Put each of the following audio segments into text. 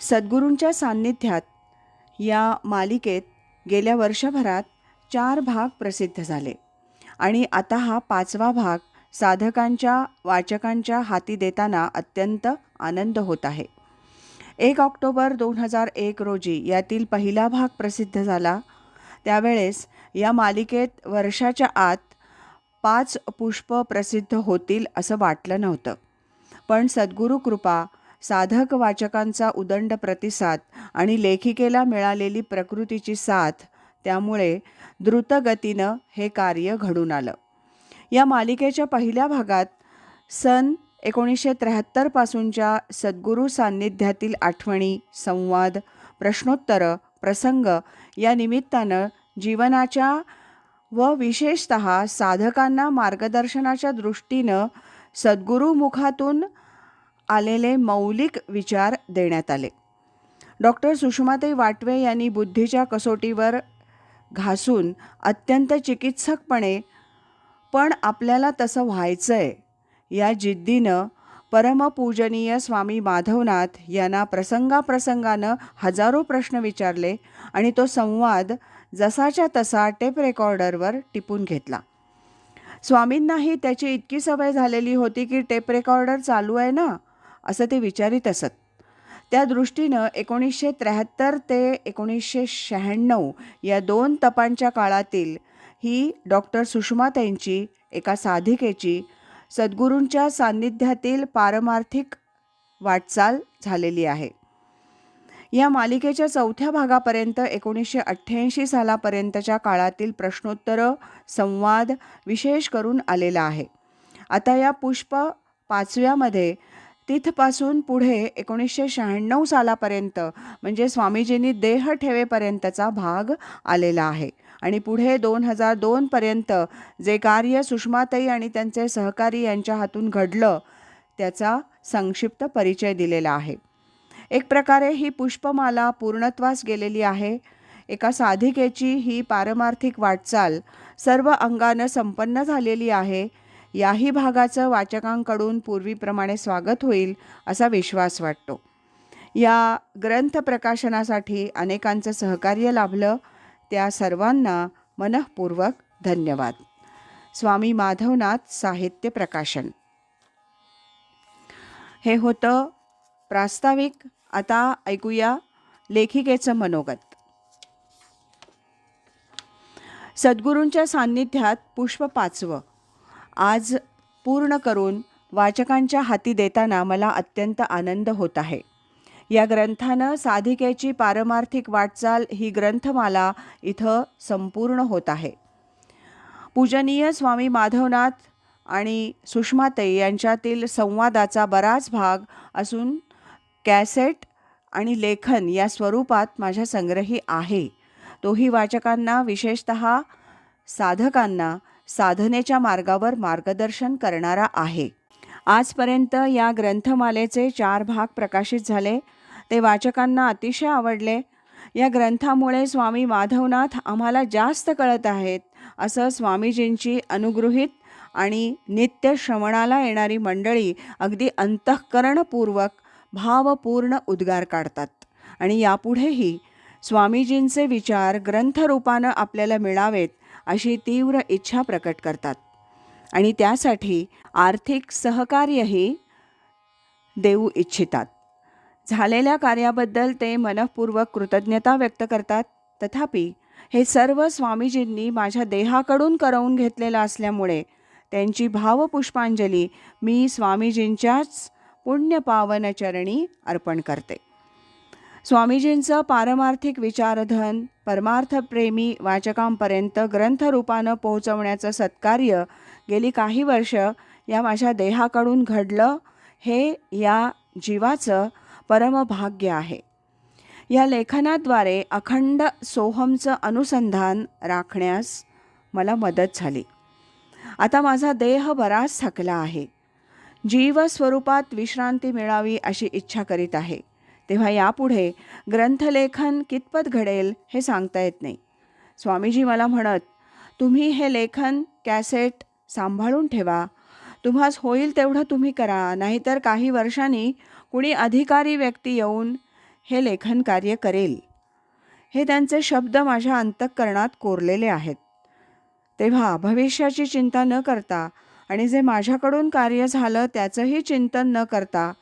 सद्गुरूंच्या सान्निध्यात या मालिकेत गेल्या वर्षभरात चार भाग प्रसिद्ध झाले. आणि आता हा पाचवा भाग साधकांच्या वाचकांच्या हाती देताना अत्यंत आनंद होत आहे. एक ऑक्टोबर दोन हजार एक रोजी यातील पहिला भाग प्रसिद्ध झाला. त्यावेळेस या मालिकेत वर्षाच्या आत पाच पुष्प प्रसिद्ध होतील असं वाटलं नव्हतं. पण सद्गुरू कृपा साधक वाचकांचा उदंड प्रतिसाद आणि लेखिकेला मिळालेली प्रकृतीची साथ त्यामुळे द्रुतगतीनं हे कार्य घडून आलं. या मालिकेच्या पहिल्या भागात सन एकोणीसशे त्र्याहत्तरपासूनच्या सद्गुरू सान्निध्यातील आठवणी संवाद प्रश्नोत्तरं प्रसंग या निमित्तानं जीवनाच्या व विशेषत साधकांना मार्गदर्शनाच्या दृष्टीनं सद्गुरुमुखातून आलेले मौलिक विचार देण्यात आले. डॉक्टर सुषमाताई वाटवे यांनी बुद्धीच्या कसोटीवर घासून अत्यंत चिकित्सकपणे पण आपल्याला तसं व्हायचं आहे या जिद्दीनं परमपूजनीय स्वामी माधवनाथ यांना प्रसंगाप्रसंगानं हजारो प्रश्न विचारले आणि तो संवाद जसाच्या तसा टेप रेकॉर्डरवर टिपून घेतला. स्वामींनाही त्याची इतकी सवय झालेली होती की टेप रेकॉर्डर चालू आहे ना? असं ते विचारित असत. त्या दृष्टीनं एकोणीसशे त्र्याहत्तर ते एकोणीसशे शहाण्णव या दोन तपांच्या काळातील ही डॉक्टर सुषमाताईंची एका साधिकेची सद्गुरूंच्या सान्निध्यातील पारमार्थिक वाटचाल झालेली आहे. या मालिकेच्या चौथ्या भागापर्यंत एकोणीसशे अठ्ठ्याऐंशी सालापर्यंतच्या काळातील प्रश्नोत्तरं संवाद विशेष करून आलेला आहे. आता या पुष्प पाचव्यामध्ये तिथपासून पुढे एकोणीसशे शहाण्णव सालापर्यंत म्हणजे स्वामीजींनी देह ठेवेपर्यंतचा भाग आलेला आहे. आणि पुढे दोन हजार दोनपर्यंत जे कार्य सुषमाताई आणि त्यांचे सहकारी यांच्या हातून घडलं त्याचा संक्षिप्त परिचय दिलेला आहे. एक प्रकारे ही पुष्पमाला पूर्णत्वास गेलेली आहे. एका साधिकेची ही पारमार्थिक वाटचाल सर्व अंगानं संपन्न झालेली आहे. याही भागाचं वाचकांकडून पूर्वीप्रमाणे स्वागत होईल असा विश्वास वाटतो. या ग्रंथ प्रकाशनासाठी अनेकांचं सहकार्य लाभलं. त्या सर्वांना मनःपूर्वक धन्यवाद. स्वामी माधवनाथ साहित्य प्रकाशन. हे होतं प्रास्ताविक. आता ऐकूया लेखिकेचं मनोगत. सद्गुरूंच्या सान्निध्यात पुष्प पाचवं. आज पूर्ण करून वाचकांच्या हाती देताना मला अत्यंत आनंद होत आहे. या ग्रंथानं साधिकेची पारमार्थिक वाटचाल ही ग्रंथमाला इथं संपूर्ण होत आहे. पूजनीय स्वामी माधवनाथ आणि सुषमाताई यांच्यातील संवादाचा बराच भाग असून कॅसेट आणि लेखन या स्वरूपात माझ्या संग्रही आहे. तोही वाचकांना विशेषत साधकांना साधनेच्या मार्गावर मार्गदर्शन करणारा आहे. आजपर्यंत या ग्रंथमालेचे चार भाग प्रकाशित झाले. ते वाचकांना अतिशय आवडले. या ग्रंथामुळे स्वामी माधवनाथ आम्हाला जास्त कळत आहेत असं स्वामीजींची अनुगृहीत आणि नित्य श्रवणाला येणारी मंडळी अगदी अंतःकरणपूर्वक भावपूर्ण उद्गार काढतात. आणि यापुढेही स्वामीजींचे विचार ग्रंथरूपानं आपल्याला मिळावेत अशी तीव्र इच्छा प्रकट करतात. आणि त्यासाठी आर्थिक सहकार्यही देऊ इच्छितात. झालेल्या कार्याबद्दल ते मनःपूर्वक कृतज्ञता व्यक्त करतात. तथापि हे सर्व स्वामीजींनी माझ्या देहाकडून करवून घेतलेलं असल्यामुळे त्यांची भावपुष्पांजली मी स्वामीजींच्याच पुण्यपावनचरणी अर्पण करते. स्वामीजींचं पारमार्थिक विचारधन परमार्थप्रेमी वाचकांपर्यंत ग्रंथरूपानं पोहोचवण्याचं सत्कार्य गेली काही वर्ष या माझ्या देहाकडून घडलं हे या जीवाचं परमभाग्य आहे. या लेखनाद्वारे अखंड सोहमचं अनुसंधान राखण्यास मला मदत झाली. आता माझा देह बराच थकला आहे. जीव स्वरूपात विश्रांती मिळावी अशी इच्छा करीत आहे. तेव्हा यापुढे ग्रंथलेखन कितपत घडेल हे सांगता येत नाही. स्वामीजी मला म्हणत तुम्ही हे लेखन कॅसेट सांभाळून ठेवा. तुम्हास होईल तेवढं तुम्ही करा. नाहीतर काही वर्षांनी कुणी अधिकारी व्यक्ती येऊन हे लेखन कार्य करेल. हे त्यांचे शब्द माझ्या अंतःकरणात कोरलेले आहेत. तेव्हा भविष्याची चिंता न करता आणि जे माझ्याकडून कार्य झालं त्याचंही चिंतन न करता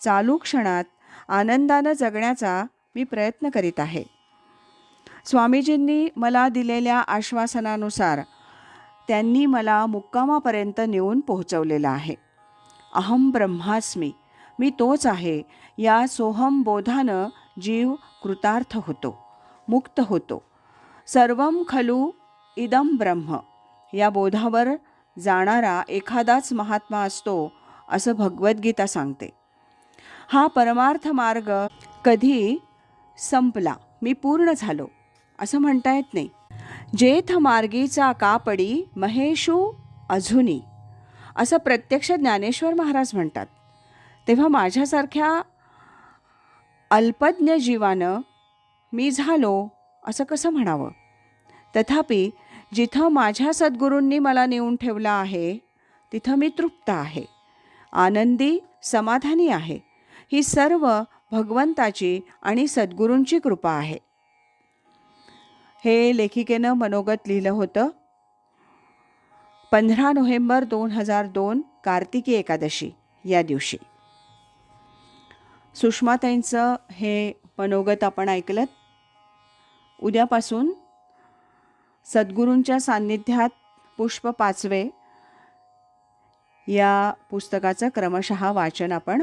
चालू क्षणात आनंदानं जगण्याचा मी प्रयत्न करीत आहे. स्वामीजींनी मला दिलेल्या आश्वासनानुसार त्यांनी मला मुक्कामापर्यंत नेऊन पोहोचवलेलं आहे. अहम ब्रह्मास्मी मी तोच आहे. या सोहम बोधानं जीव कृतार्थ होतो मुक्त होतो. सर्वम खलू इदम ब्रह्म. या बोधावर जाणारा एखादाच महात्मा असतो असं भगवद्गीता सांगते. हा परमार्थ मार्ग कधी संपला? मी पूर्ण झालो. असं म्हणता येत नाही. जेथ मार्गीचा कापडी महेशू अजूनी असं प्रत्यक्ष ज्ञानेश्वर महाराज म्हणतात. तेव्हा माझ्यासारख्या अल्पज्ञ जीवानं मी झालो असं कसं म्हणावं? तथापि जिथं माझ्या सद्गुरूंनी मला नेऊन ठेवलं आहे तिथं मी तृप्त आहे. आनंदी समाधानी आहे. ही सर्व भगवंताची आणि सद्गुरूंची कृपा आहे. हे लेखिकेनं मनोगत लिहिलं होतं. पंधरा नोव्हेंबर दोन हजार दोन कार्तिकी एकादशी या दिवशी. सुषमाताईंचं हे मनोगत आपण ऐकलं उद्यापासून सद्गुरूंच्या सान्निध्यात पुष्प पाचवे या पुस्तकाचं क्रमशः वाचन आपण